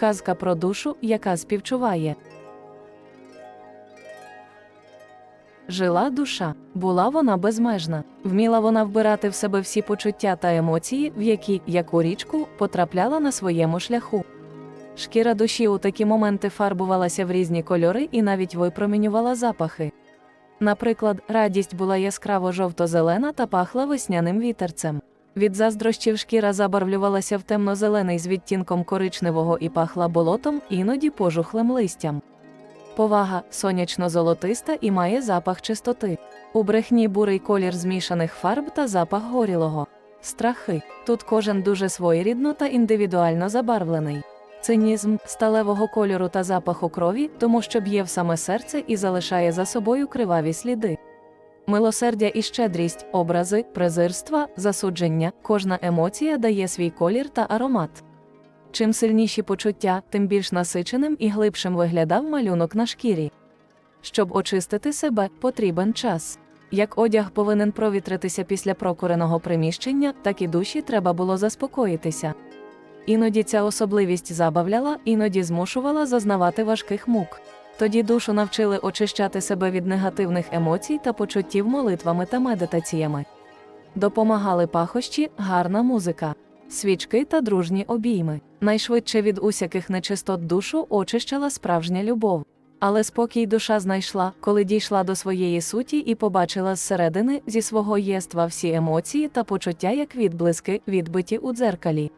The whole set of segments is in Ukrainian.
Казка про душу, яка співчуває. Жила душа, була вона безмежна. Вміла вона вбирати в себе всі почуття та емоції, в які, як у річку, потрапляла на своєму шляху. Шкіра душі у такі моменти фарбувалася в різні кольори і навіть випромінювала запахи. Наприклад, радість була яскраво жовто-зелена та пахла весняним вітерцем. Від заздрощів шкіра забарвлювалася в темно-зелений з відтінком коричневого і пахла болотом, іноді пожухлим листям. Повага сонячно-золотиста і має запах чистоти. У брехні бурий колір змішаних фарб та запах горілого. Страхи. Тут кожен дуже своєрідно та індивідуально забарвлений. Цинізм сталевого кольору та запаху крові, тому що б'є в саме серце і залишає за собою криваві сліди. Милосердя і щедрість, образи, презирства, засудження, кожна емоція дає свій колір та аромат. Чим сильніші почуття, тим більш насиченим і глибшим виглядав малюнок на шкірі. Щоб очистити себе, потрібен час. Як одяг повинен провітритися після прокуреного приміщення, так і душі треба було заспокоїтися. Іноді ця особливість забавляла, іноді змушувала зазнавати важких мук. Тоді душу навчили очищати себе від негативних емоцій та почуттів молитвами та медитаціями. Допомагали пахощі, гарна музика, свічки та дружні обійми. Найшвидше від усяких нечистот душу очищала справжня любов. Але спокій душа знайшла, коли дійшла до своєї суті і побачила зсередини зі свого єства всі емоції та почуття як відблиски, відбиті у дзеркалі.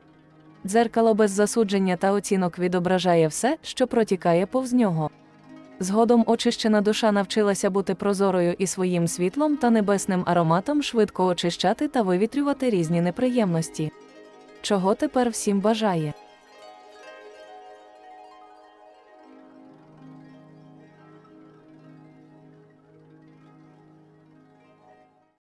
Дзеркало без засудження та оцінок відображає все, що протікає повз нього. Згодом очищена душа навчилася бути прозорою і своїм світлом та небесним ароматом швидко очищати та вивітрювати різні неприємності. Чого тепер всім бажає?